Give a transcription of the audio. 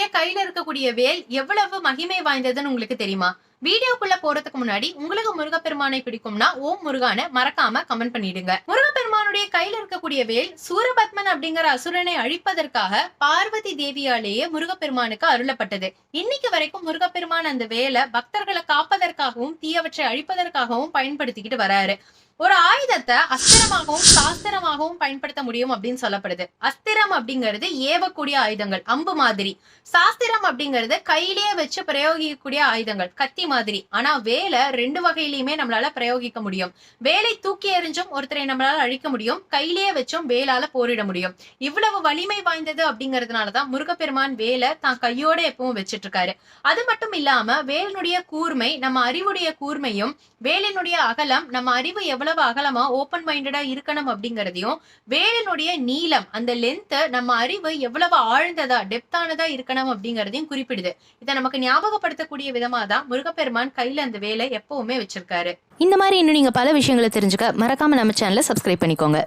முருகப்பெருமானுடைய கையில இருக்கக்கூடிய வேல் எவ்வளவு மகிமை வாய்ந்ததுன்னு உங்களுக்கு தெரியுமா? வீடியோக்குள்ள போறதுக்கு முன்னாடி உங்களுக்கு முருகப்பெருமானை பிடிக்கும்னா ஓம் முருகான மறக்காம கமெண்ட் பண்ணிடுங்க. முருகப்பெருமானுடைய கையில இருக்கக்கூடிய வேல் சூரபத்மன் அப்படிங்கிற அசுரனை அழிப்பதற்காக பார்வதி தேவியாலேயே முருகப்பெருமானுக்கு அருளப்பட்டது. இன்னைக்கு வரைக்கும் முருகப்பெருமான் அந்த வேலை பக்தர்களை காப்பதற்காகவும் தீயவற்றை அழிப்பதற்காகவும் பயன்படுத்திக்கிட்டு வராரு. ஒரு ஆயுதத்தை அஸ்திரமாகவும் சாஸ்திரமாகவும் பயன்படுத்த முடியும் அப்படின்னு சொல்லப்படுது. அஸ்திரம் அப்படிங்கிறது ஏவக்கூடிய ஆயுதங்கள் அம்பு மாதிரி. சாஸ்திரம் அப்படிங்கிறது கையிலேயே வச்சு பிரயோகிக்கக்கூடிய ஆயுதங்கள் கத்தி மாதிரி. ஆனா வேலை ரெண்டு வகையிலயுமே நம்மளால பிரயோகிக்க முடியும். வேலை தூக்கி எறிஞ்சும் ஒருத்தரை நம்மளால அழிக்க முடியும். கையிலேயே வச்சும் வேலால போரிட முடியும். இவ்வளவு வலிமை வாய்ந்தது அப்படிங்கறதுனாலதான் முருகப்பெருமான் வேலை தான் கையோட எப்பவும் வச்சிட்டு இருக்காரு அது மட்டும் இல்லாம வேலினுடைய கூர்மை நம்ம அறிவுடைய கூர்மையும் வேலினுடைய அகலம் நம்ம அறிவு எவ்வளவு அகலமா ஓப்பன் மைண்டடா இருக்கணும் அப்படிங்கறதையும் வேலினுடைய நீளம் அந்த லென்த் நம்ம அறிவு எவ்வளவு ஆழ்ந்ததா டெப்தானதா இருக்கணும் அப்படிங்கறதையும் குறிப்பிடுது. இதை நமக்கு ஞாபகப்படுத்தக்கூடிய விதமா தான் முருகப்பெருமான் கையில அந்த வேலை எப்பவுமே வச்சிருக்காரு. இந்த மாதிரி இன்னும் நீங்க பல விஷயங்களை தெரிஞ்சுக்க மறக்காம நம்ம சேனலை சப்ஸ்கிரைப் பண்ணிக்கோங்க.